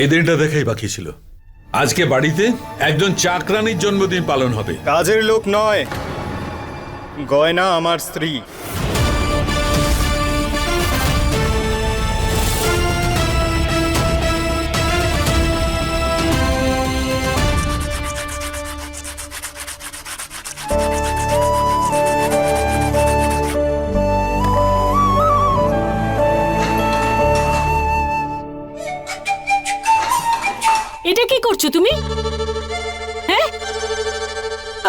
এই দিনটা দেখাই বাকি ছিল। আজকে বাড়িতে একজন চাকরানির জন্মদিন পালন হবে। কাজের লোক নয়, গয়না আমার স্ত্রী। এটা কি করছ তুমি? হ্যাঁ?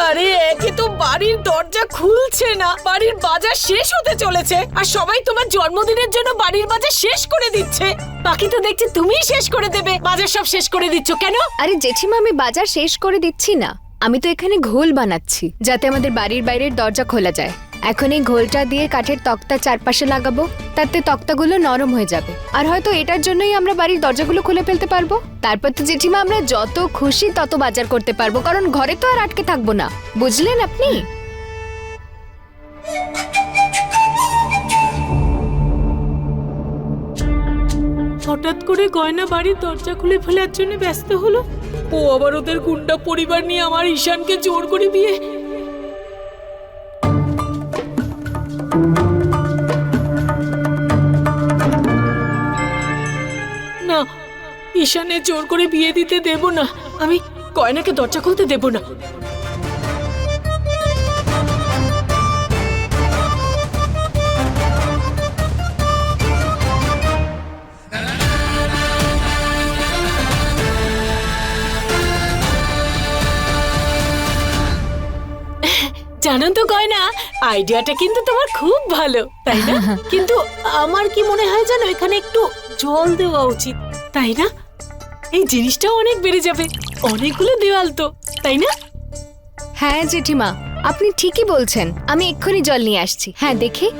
আরে, একে তো বাড়ির দরজা খুলছে না। বাড়ির বাজার শেষ হতে চলেছে। আর সবাই তোমার জন্মদিনের জন্য বাড়ির বাজার শেষ করে দিচ্ছে। বাকি তো দেখছি তুমিই শেষ করে দেবে। বাজার সব শেষ করে দিচ্ছ কেন? আরে, জেঠিমা, আমি বাজার শেষ করে দিচ্ছি না। আমি তো এখানে ঘোল বানাচ্ছি, যাতে আমাদের বাড়ির বাইরের দরজা খোলা যায়। এখন এই ঘোলটা দিয়ে কাঠের তক্তা চারপাশে লাগাবো, তাতে তক্তাগুলো নরম হয়ে যাবে। আর হয়তো এটার জন্যই আমরা বাড়ির দরজাগুলো খুলে ফেলতে পারব। তারপর তো জেঠিমা, আমরা যত খুশি তত বাজার করতে পারব, কারণ ঘরে তো আর আটকে থাকব না। বুঝলেন আপনি? হঠাৎ করে গয়না বাড়ির দরজা খুলে ফেলার জন্য ব্যস্ত হলো? ও আবার ওদের গুন্ডা পরিবার নিয়ে আমার ঈশানকে জোর করে বিয়ে ঈশানে জোর করে বিয়ে দিতে দেব না। আমি গয়নাকে দরজা খুলতে দেব না। জানো তো গয়না আইডিয়াটা কিন্তু তোমার খুব ভালো তাই না? কিন্তু আমার কি মনে হয় জানো এখানে একটু জল দেওয়া উচিত তাই না? এই জিনিসটাও অনেক বেড়ে যাবে। অনেকগুলো দেওয়াল তো, তাই না? হ্যাঁ জেঠিমা, আপনি ঠিকই বলছেন। আমি এক্ষুনি জল নিয়ে আসছি। হ্যাঁ দেখি।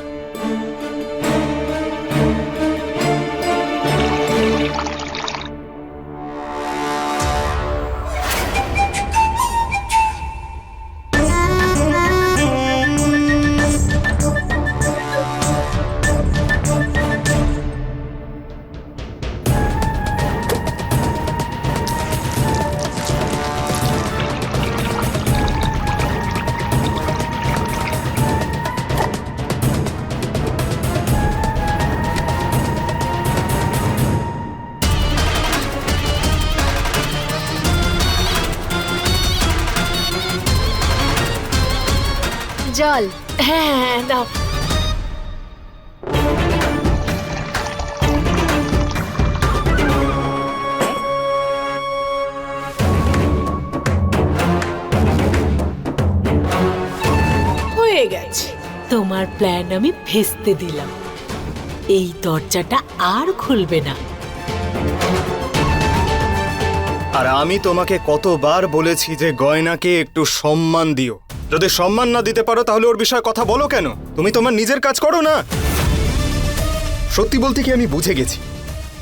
জল। হ্যাঁ হ্যাঁ দাও। হয়ে গেছে। তোমার প্ল্যান আমি ভেস্তে দিলাম। এই দরজাটা আর খুলবে না। আর আমি তোমাকে কতবার বলেছি যে গয়নাকে একটু সম্মান দিও। যদি সম্মান না দিতে পারো তাহলে ওর বিষয়ে কথা বলো কেন? তুমি তোমার নিজের কাজ করো না। সত্যি বলতে কি আমি বুঝে গেছি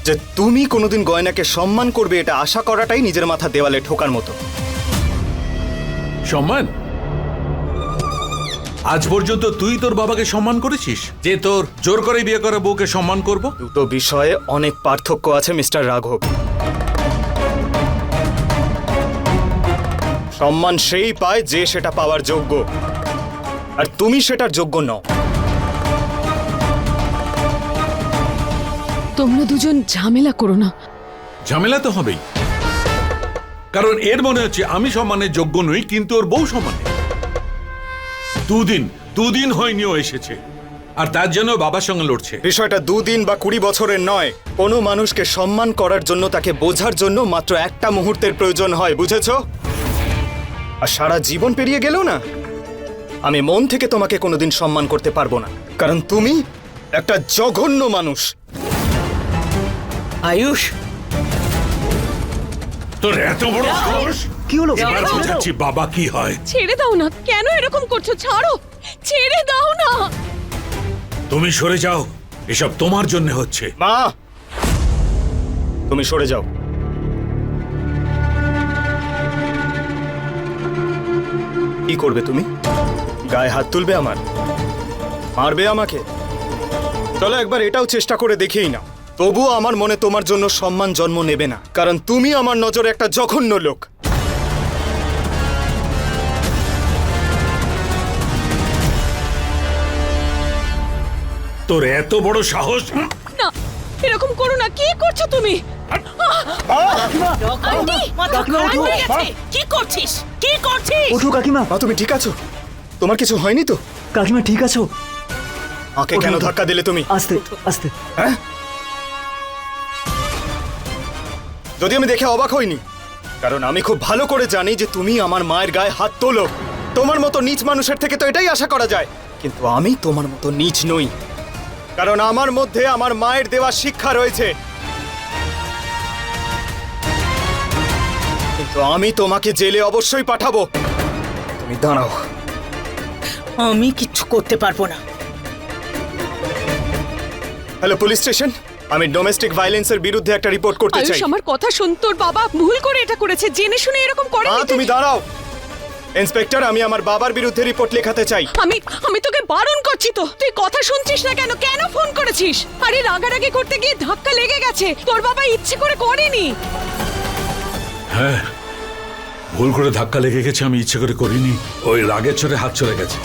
যে তুমি কোনোদিন গয়নাকে সম্মান করবে এটা আশা করাটাই নিজের মাথা দেওয়ালে ঠোকার মতো। সম্মান? আজ পর্যন্ত তুই তোর বাবাকে সম্মান করেছিস? যে তোর জোর করে বিয়ে করা বউকে সম্মান করব? দুটো বিষয়ে অনেক পার্থক্য আছে মিস্টার রাঘব। সম্মান সেই পায় যে সেটা পাওয়ার যোগ্য। আর তুমি সেটার যোগ্য নও। তোমরা দুজন ঝামেলা করো না। ঝামেলা তো হবেই। কারণ এর মনে হচ্ছে আমি সম্মানের যোগ্য নই কিন্তু ওর বউ সম্মানে দুদিন দুদিন হয়নি ও এসেছে। আর তার জন্য বাবার সঙ্গে লড়ছে। বিষয়টা দুদিন বা কুড়ি বছরের নয়। কোনো মানুষকে সম্মান করার জন্য তাকে বোঝার জন্য মাত্র একটা মুহূর্তের প্রয়োজন হয় বুঝেছ? আর সারা জীবন পেরিয়ে গেলেও না আমি মন থেকে তোমাকে কোনোদিন সম্মান করতে পারব না। কারণ তুমি একটা জঘন্য মানুষ। আয়ুষ? তোর এত বড় সাহস? কি হলো? এবার বুঝাচ্ছি বাবা কি হয়। ছেড়ে দাও না। কেন এরকম করছ? ছাড়ো। ছেড়ে দাও না। তুমি সরে যাও। এসব তোমার জন্য হচ্ছে। মা! তুমি সরে যাও। কি করবে তুমি? গায়ে হাত তুলবে আমার? মারবে আমাকে? চলো একবার এটাও চেষ্টা করে দেখেই না তবুও আমার মনে তোমার জন্য সম্মান জন্ম নেবে না কারণ তুমি আমার নজরে একটা জঘন্য লোক। তোর এত বড় সাহস? না এরকম করো না কি করছ তুমি? হয়ে কি করছিস? কি করছিস? ওঠো কাকিমা। মা তুমি ঠিক আছো? তোমার কিছু হয়নি তো? কাকিমা ঠিক আছো? আমাকে কেন ধাক্কা দিলে তুমি? আস্তে আস্তে। হ্যাঁ? যদি আমি দেখে অবাক হইনি কারণ আমি খুব ভালো করে জানি যে তুমি আমার মায়ের গায়ে হাত তোলো। তোমার মতো নিচ মানুষের থেকে তো এটাই আশা করা যায়। কিন্তু আমি তোমার মতো নিচ নই। কারণ আমার মধ্যে আমার মায়ের দেওয়া শিক্ষা রয়েছে। কিন্তু আমি তোমাকে জেলে অবশ্যই পাঠাবো। তুমি দাঁড়াও। আমি কিচ্ছু করতে পারব না। Hello police station? আমি ডোমেস্টিক ভায়োলেন্সের বিরুদ্ধে একটা রিপোর্ট করতে চাই। আয়ুষ আমার কথা শোন তোর বাবা ভুল করে এটা করেছে জেনে শুনে এরকম করে তুমি। দাঁড়াও। ইন্সপেক্টর আমি আমার বাবার বিরুদ্ধে রিপোর্ট লেখাতে চাই। আমি আমি তোকে বারণ করছি তো। তুই কথা শুনছিস না কেন? কেন ফোন করেছিস? আরে রাগারাগি করতে গিয়ে ধাক্কা লেগে গেছে। তোর বাবা ইচ্ছে করে করেনি। হ্যাঁ ভুল করে ধাক্কা লেগে গেছে আমি ইচ্ছে করে করিনি। ওই রাগের চড়ে হাত চলে গেছে।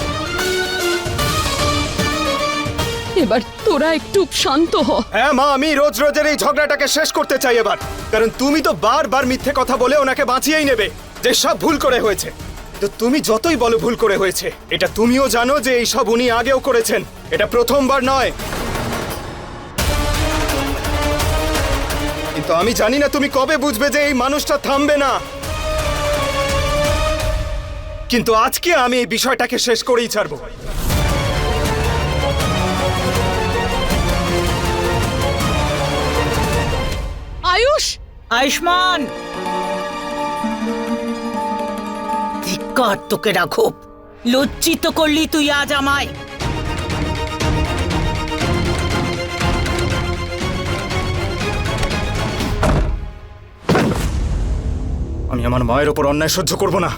এবার তোরা একটু শান্ত হ। হ্যাঁ মা আমি রোজ রোজের এই ঝগড়াটাকে শেষ করতে চাই এবার। কারণ তুমি তো বারবার মিথ্যে কথা বলে ওনাকে বাঁচিয়েই নেবে যে সব ভুল করে হয়েছে। তো তুমি যতই বলো ভুল করে হয়েছে। এটা তুমিও জানো যে এই সব উনি আগেও করেছেন। এটা প্রথমবার নয়। কিন্তু আমি জানি না তুমি কবে বুঝবে যে এই মানুষটা থামবে না। কিন্তু আজকে আমি এই বিষয়টাকে শেষ করেই ছাড়বো। আয়ুষ! আয়ুষ্মান! ধিক্কার তোকে রাখো লজ্জিত করলি তুই আজ আমায়। আমি আমার মায়ের ওপর অন্যায় সহ্য করব না।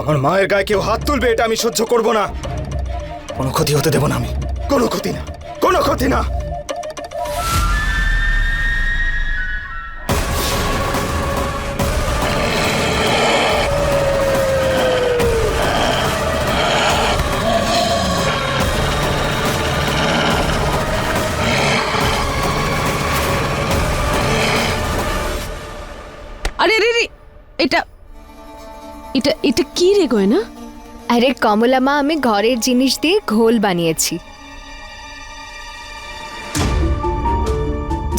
আমার মায়ের গায়ে কেউ হাত তুলবে, এটা আমি সহ্য করব না। কোনো ক্ষতি হতে দেব না আমি। কোনো ক্ষতি না। কোনো ক্ষতি না। এটা এটা কি রে গয়না? আরে কমলা মা আমি ঘরের জিনিস দিয়ে ঘোল বানিয়েছি।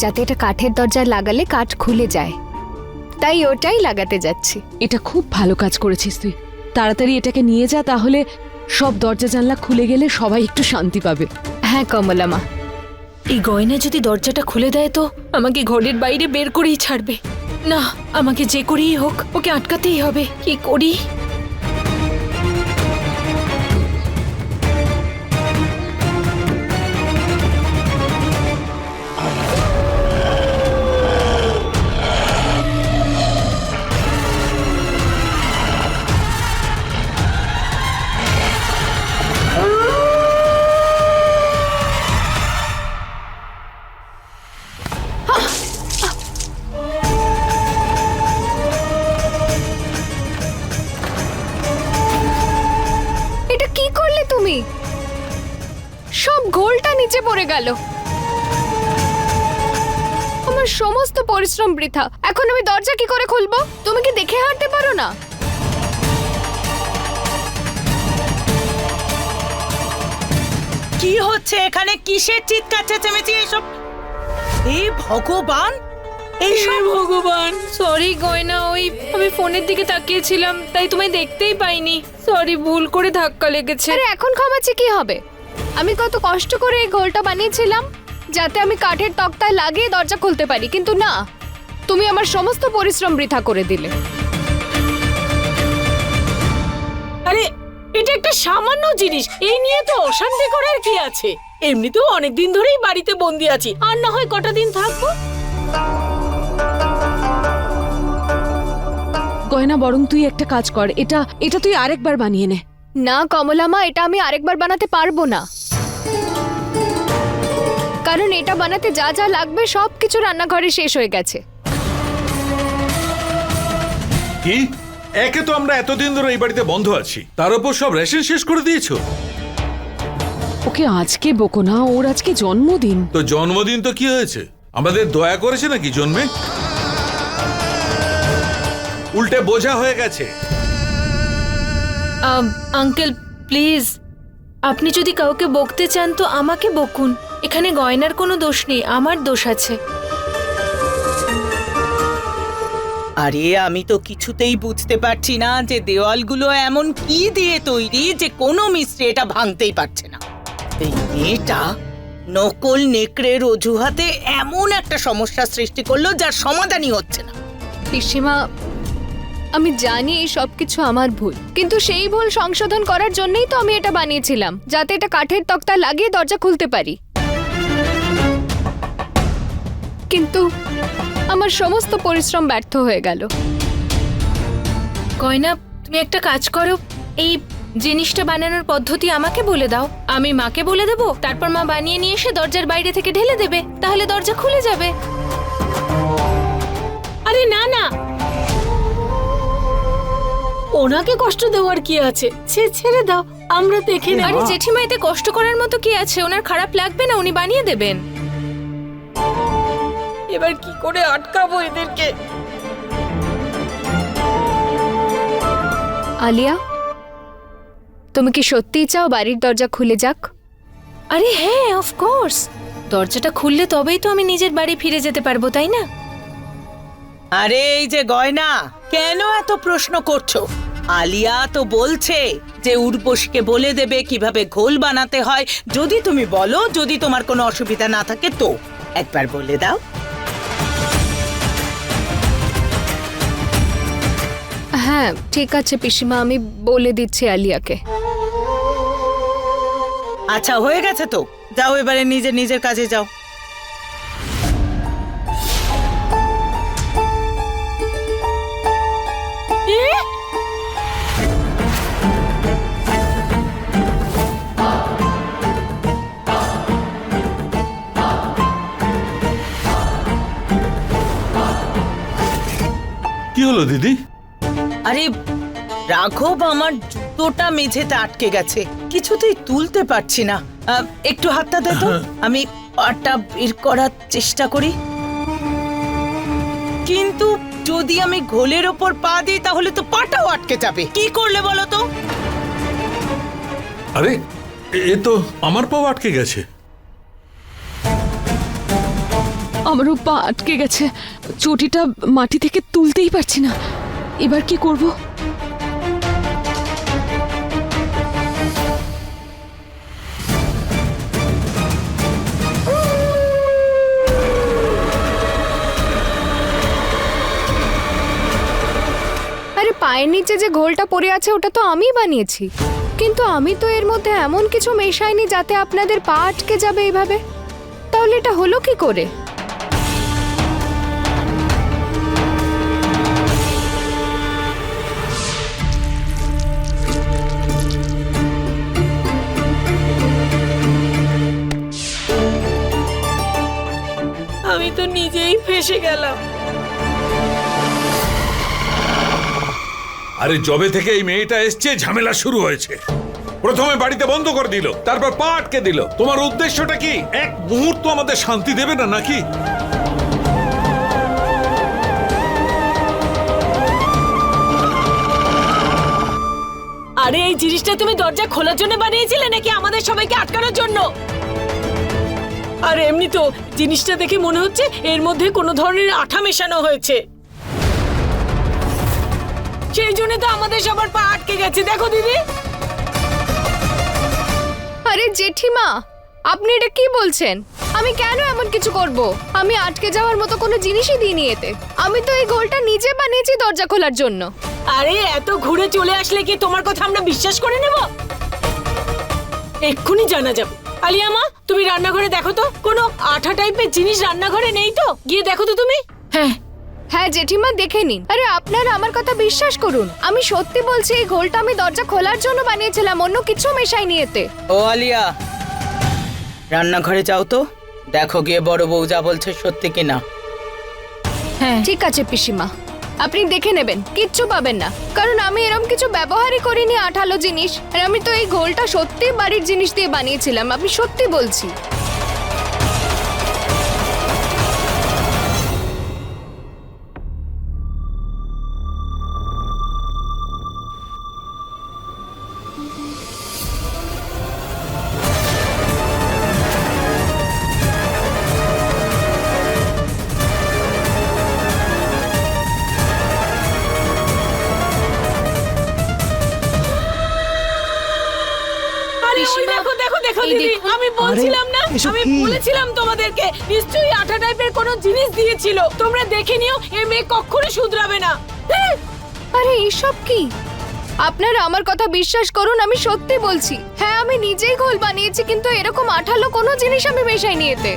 যাতে এটা কাঠের দরজায় লাগালে কাঠ খুলে যায়। তাই ওটাই লাগাতে যাচ্ছি। এটা খুব ভালো কাজ করেছিস তুই। তাড়াতাড়ি এটাকে নিয়ে যা তাহলে সব দরজা জানলা খুলে গেলে সবাই একটু শান্তি পাবে। হ্যাঁ কমলা মা। এই গয়না যদি দরজাটা খুলে দেয় তো আমাকে ঘরের বাইরে বের করেই ছাড়বে। না আমাকে যে করেই হোক ওকে আটকাতেই হবে। কি করি? পড়ে গেল। আমার সমস্ত পরিশ্রম বৃথা। এখন আমি দরজা কি করে খুলবো? তুমি কি দেখে হাঁটতে পারো না? কি হচ্ছে এখানে? কিসের চিৎকার চেঁচামেচি এসব? হে ভগবান! এইসব ভগবান সরি গয়না ওই আমি ফোনের দিকে তাকিয়েছিলাম তাই তোমায় দেখতেই পাইনি। সরি ভুল করে ধাক্কা লেগেছে। আরে এখন ক্ষমাচ্ছে কি হবে? আমি কত কষ্ট করে এই ঘোলটা বানিয়েছিলাম যাতে আমি কাঠের তক্তায় লাগিয়ে দরজা খুলতে পারি। কিন্তু না তুমি আমার সমস্ত পরিশ্রম বৃথা করে দিলে। আরে এটা একটা সামান্য জিনিস এই নিয়ে তো অশান্তি করার কি আছে? এমনিতেও অনেকদিন ধরেই বাড়িতে বন্দি আছি আর না হয় কটা দিন থাকব? গয়না বরং তুই একটা কাজ কর এটা এটা তুই আরেকবার বানিয়ে নে। না কমলা মা এটা আমি আরেকবার বানাতে পারব না। কারণ এটা বানাতে যা যা লাগবে সব কিছু রান্নাঘরে শেষ হয়ে গেছে। কি? একে তো আমরা এতদিন ধরে এই বাড়িতে বন্ধ আছি। তার উপর সব রেশন শেষ করে দিয়েছ? ওকে আজকে বকো না ওর আজকে জন্মদিন। তো জন্মদিন তো কি হয়েছে? আমাদের দয়া করেছে নাকি জন্মে? উল্টে বোঝা হয়ে গেছে। আঙ্কেল প্লিজ আপনি যদি কাউকে বকতে চান তো আমাকে বকুন। এখানে গয়নার কোনো দোষ নেই আমার দোষ আছে। আরে আমি তো কিছুতেই বুঝতে পারছি না যে দেওয়ালগুলো এমন কি দিয়ে তৈরি যে কোনো মিস্ত্রি এটা ভাঙতেই পারছে না। এই মেয়েটা নকল নেকড়ের অজুহাতে এমন একটা সমস্যা সৃষ্টি করল যার সমাধানই হচ্ছে না। পিসিমা আমি জানি এই সব কিছু আমার ভুল কিন্তু সেই ভুল সংশোধন করার জন্যই তো আমি এটা বানিয়েছিলাম যাতে এটা কাঠের তক্তা লাগিয়ে দরজা খুলতে পারি। কিন্তু আমার সমস্ত পরিশ্রম ব্যর্থ হয়ে গেল। গয়না তুমি একটা কাজ করো। এই জিনিসটা বানানোর পদ্ধতি আমাকে বলে দাও। আমি মাকে বলে দেব তারপর মা বানিয়ে নিয়ে এসে দরজার বাইরে থেকে ঢেলে দেবে তাহলে দরজা খুলে যাবে। আরে না না। ওনাকে কষ্ট দেওয়ার কি আছে? ছে ছেড়ে দাও আমরা দেখে নেব। আরে জেঠিমা এতে কষ্ট করার মতো কি আছে? ওনার খারাপ লাগবে না উনি বানিয়ে দেবেন। এবার কি করে আটকাবো এদেরকে? আলিয়া তুমি কি সত্যিই চাও বাড়ির দরজা খুলে যাক? আরে হ্যাঁ অফ কোর্স দরজাটা খুললে তবেই তো আমি নিজের বাড়ি ফিরে যেতে পারব তাই না? আরে এই যে গয়না কেন এত প্রশ্ন করছ? আলিয়া তো বলছে যে উর্বশীকে বলে দেবে কীভাবে ঘোল বানাতে হয়। যদি তুমি বলো যদি তোমার কোনো অসুবিধা না থাকে তো একবার বলে দাও। হ্যাঁ ঠিক আছে পিসিমা আমি বলে দিচ্ছি আলিয়াকে। আচ্ছা হয়ে গেছে তো। যাও এবারে নিজের নিজের কাজে যাও। কি হলো দিদি? আরে রাঘব আমার জুতোটা মেঝেতে আটকে গেছে। কিছুতেই তুলতে পারছি না। আহ, একটু হাতটা দে তো। আমি পাটা বের করার চেষ্টা করি। কিন্তু যদি আমি ঘোলের ওপর পা দিই তাহলে তো পাটাও আটকে যাবে। কি করলে বলো তো? আরে এ- এ তো আমার পাও আটকে গেছে। আমারও পা আটকে গেছে। চটিটা মাটি থেকে তুলতেই পারছি না। এবার কি করব? আরে পায়ের নিচে যে ঘোলটা পড়ে আছে, ওটা তো আমিই বানিয়েছি। কিন্তু আমি তো এর মধ্যে এমন কিছু মেশাইনি যাতে আপনাদের পা আটকে যাবে এইভাবে তাহলে এটা হলো কি করে? আমি তো নিজেই ফেসে গেলাম। আরে জবে থেকে এই মেয়েটা এসছে ঝামেলা শুরু হয়েছে। প্রথমে বাড়িতে বন্ধ করে দিল তারপর পা আটকে দিল। তোমার উদ্দেশ্যটা কি? এক মুহূর্ত আমাদের শান্তি দেবে না নাকি? আরে এই জিনিসটা তুমি দরজা খোলার জন্য বানিয়েছিলে নাকি আমাদের সবাইকে আটকানোর জন্য? আর এমনি তো জিনিসটা দেখে মনে হচ্ছে এর মধ্যে কোনো ধরনের আঠা মেশানো হয়েছে। সেই জন্য তো আমাদের সবার পা আটকে গেছে। দেখো দিদি। আরে জেঠিমা আপনি এটা কি বলছেন? আমি কেন এমন কিছু করব? আমি আটকে যাওয়ার মতো কোনো জিনিসই দিইনি এতে। আমি তো এই গোলটা নিজে বানিয়েছি দরজা খোলার জন্য। আরে এত ঘুরে চলে আসলে কি তোমার কথা আমরা বিশ্বাস করে নেব? এক্ষুনি জানা যাবে। আলিয়া মা তুমি রান্নাঘরে দেখো তো কোনো আঠা টাইপের জিনিস রান্নাঘরে নেই তো? গিয়ে দেখো তো তুমি। হ্যাঁ। হ্যাঁ জেঠিমা দেখে নিন। আরে আপনারা আমার কথা বিশ্বাস করুন। আমি সত্যি বলছি এই ঘোলটা আমি দরজা খোলার জন্য বানিয়েছিলাম অন্য কিছু মেশাইনি এতে। ও আলিয়া রান্নাঘরে যাও তো। দেখো গিয়ে বড় বউ যা বলছে সত্যি কিনা। হ্যাঁ। ঠিক আছে পিসিমা। আপনি দেখে নেবেন, কিচ্ছু পাবেন না। কারণ আমি এরম কিছু ব্যবহারই করিনি আঠালো জিনিস। আর আমি তো এই ঘোলটা সত্যি বাড়ির জিনিস দিয়ে বানিয়েছিলাম আমি সত্যি বলছি। জিনিস দিয়েছিল। তোমরা দেখে নিও এ মেয়ে কখনো শুধরাবে না। হ্যাঁ আরে এইসব কি? আপনারা আমার কথা বিশ্বাস করুন আমি সত্যি বলছি। হ্যাঁ আমি নিজেই ঘোল বানিয়েছি কিন্তু এরকম আঠালো কোনো জিনিস আমি মেশাইনি এতে।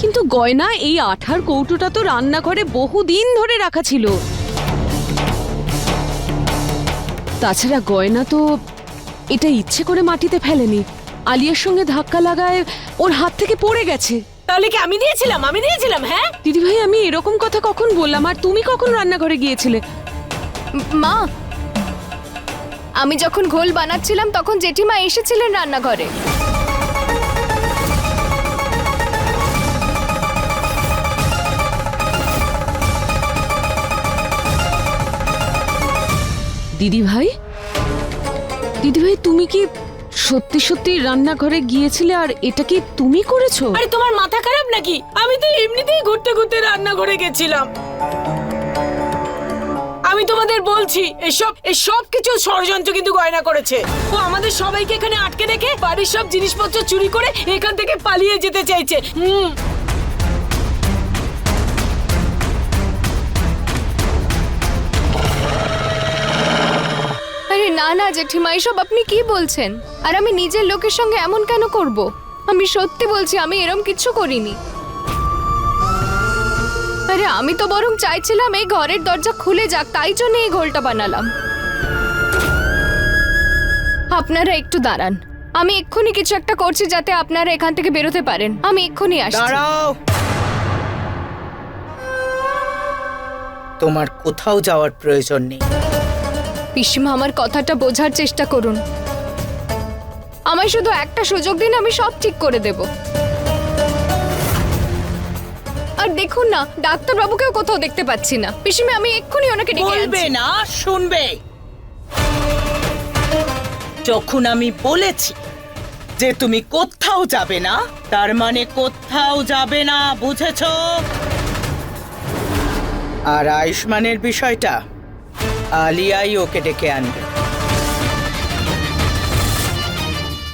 কিন্তু গয়না এই আঠার কৌটোটা তো রান্নাঘরে বহুদিন ধরে রাখা ছিল। তাছাড়া গয়না তো এটা ইচ্ছে করে মাটিতে ফেলেনি। আলিয়ার সঙ্গে ধাক্কা লাগায় ওর হাত থেকে পড়ে গেছে। তাহলে কি আমি দিয়েছিলাম আমি দিয়েছিলাম হ্যাঁ? দিদিভাই আমি এরকম কথা কখন বললাম? আর তুমি কখন রান্নাঘরে গিয়েছিলে? মা আমি যখন ঘোল বানাচ্ছিলাম তখন জেঠিমা এসেছিলেন রান্নাঘরে। দিদিভাই? দিদিভাই তুমি কি সত্যি সত্যি রান্নাঘরে গিয়েছিলে আর এটা কি তুমি করেছ? আরে তোমার মাথা খারাপ নাকি? আমি তো এমনিতেই ঘুরতে ঘুরতে রান্নাঘরে গেছিলাম। আমি তোমাদের বলছি এসব এসব কিছু ষড়যন্ত্র কিন্তু গয়না করেছে। ও আমাদের সবাইকে এখানে আটকে রেখে বাড়ির সব জিনিসপত্র চুরি করে এখান থেকে পালিয়ে যেতে চাইছে। হুম। না না, জেঠিমা, এসব আপনি কি বলছেন? আর আমি নিজের লোকের সঙ্গে এমন কেন করব? আমি সত্যি বলছি, আমি এরম কিছু করিনি। আরে, আমি তো বরং চাইছিলাম এই ঘরের দরজা খুলে যাক, তাই জন্য এই ঘোলটা বানালাম। আপনারা একটু দাঁড়ান। আমি এক্ষুনি কিছু একটা করছি যাতে আপনারা এখান থেকে বেরোতে পারেন। আমি এক্ষুনি আসছি। দাঁড়াও! তোমার কোথাও যাওয়ার প্রয়োজন নেই। পিসিমা আমার কথাটা বোঝার চেষ্টা করুন। আমায় শুধু একটা সুযোগ দিন আমি সব ঠিক করে দেব। আর দেখুন না ডাক্তার বাবুকেও কোথাও দেখতে পাচ্ছি না। পিসিমা আমি এক্ষুনি ওনাকে ডেকে বলবে আনছি না শুনবে। যখন আমি বলেছি যে তুমি কোথাও যাবে না তার মানে কোথাও যাবে না বুঝেছ? আর আয়ুষ্মানের বিষয়টা? আলিয়াই ওকে ডেকে আনবে।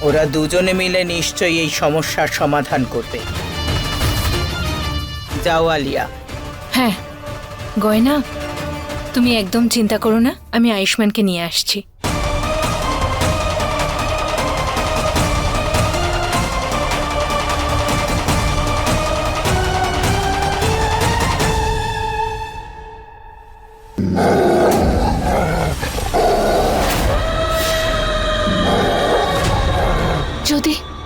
ওরা দুজনে মিলে নিশ্চয়ই এই সমস্যার সমাধান করবে। যাও, আলিয়া। হ্যাঁ গয়না, তুমি একদম চিন্তা করো না, আমি আয়ুষ্মানকে নিয়ে আসছি।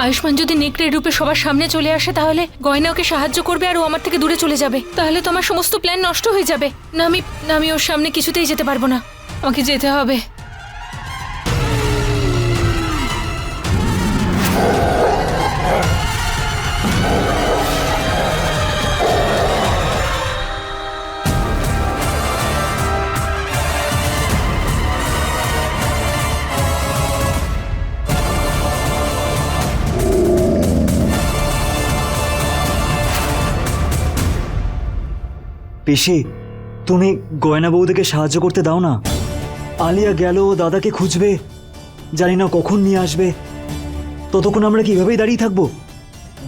আয়ুষ্মান যদি নেকড়ের রূপে সবার সামনে চলে আসে, তাহলে গয়না ওকে সাহায্য করবে আর ও আমার থেকে দূরে চলে যাবে। তাহলে তো আমার সমস্ত প্ল্যান নষ্ট হয়ে যাবে। না, আমি না, আমি ওর সামনে কিছুতেই যেতে পারব না। আমাকে যেতে হবে। পিসি তুমি গয়না বৌদিকে সাহায্য করতে দাও না। আলিয়া গেল ও দাদাকে খুঁজবে। জানি না কখন নিয়ে আসবে। ততক্ষণ আমরা কিভাবেই দাঁড়িয়ে থাকব?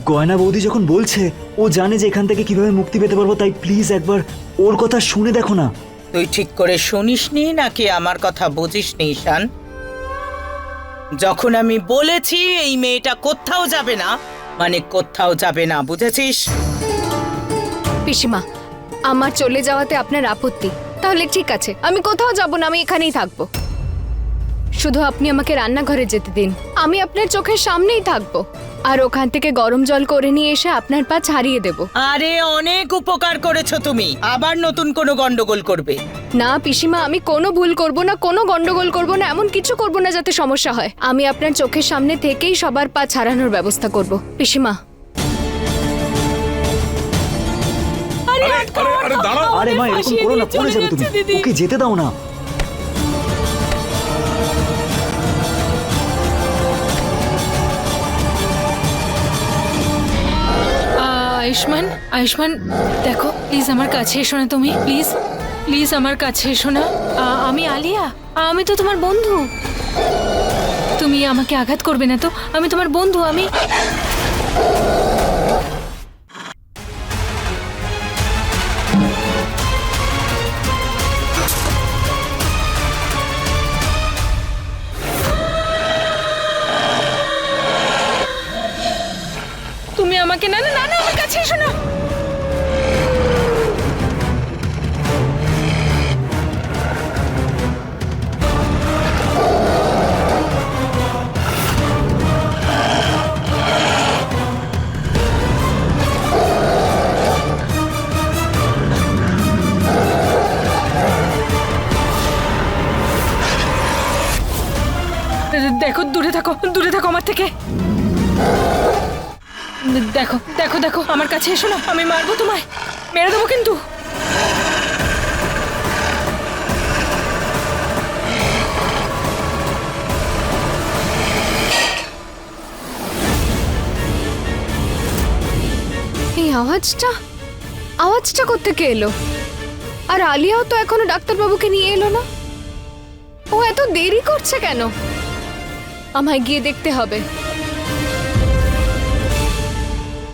গয়না বৌদি যখন বলছে ও জানে যে এখান থেকে কীভাবে মুক্তি পেতে পারব তাই প্লিজ একবার ওর কথা শুনে দেখো না। তুই ঠিক করে শুনিসনি নাকি আমার কথা বুঝিসনি ঈশান? যখন আমি বলেছি এই মেয়েটা কোথাও যাবে না মানে কোথাও যাবে না বুঝেছিস? পিসিমা আমার চলে যাওয়াতে আপনার আপত্তি। তাহলে ঠিক আছে আমি কোথাও যাব না আমি এখানেই থাকব। শুধু আপনি আমাকে রান্নাঘরে যেতে দিন আমি আপনার চোখের সামনেই থাকব। আর ওখান থেকে গরম জল করে নিয়ে এসে আপনার পা ছাড়িয়ে দেব। আরে অনেক উপকার করেছ তুমি। আবার নতুন কোনো গন্ডগোল করবে। না পিসিমা আমি কোনো ভুল করব না কোনো গন্ডগোল করব না এমন কিছু করব না যাতে সমস্যা হয়। আমি আপনার চোখের সামনে থেকেই সবার পা ছাড়ানোর ব্যবস্থা করব। পিসিমা আরে দাঁড়াও। মা এরকম করো না পড়ে যাবে তুমি। ওকে যেতে দাও না। আহ, আয়ুষ্মান আয়ুষ্মান দেখো প্লিজ আমার কাছে এসো না তুমি প্লিজ প্লিজ আমার কাছে এসো না। আহ, আমি আলিয়া আমি তো তোমার বন্ধু। তুমি আমাকে আঘাত করবে না তো আমি তোমার বন্ধু আমি দেখো, দূরে থাকো দূরে থাকো আমার থেকে। দেখো দেখো দেখো, আমার কাছে এসো না, আমি মারবো তোমায়। মেরে দেবো কিন্তু। এই আওয়াজটা? আওয়াজটা কোত্থেকে এলো? আর আলিয়াও তো এখনও ডাক্তারবাবুকে নিয়ে এলো না? ও এত দেরি করছে কেন? আমায় গিয়ে দেখতে হবে।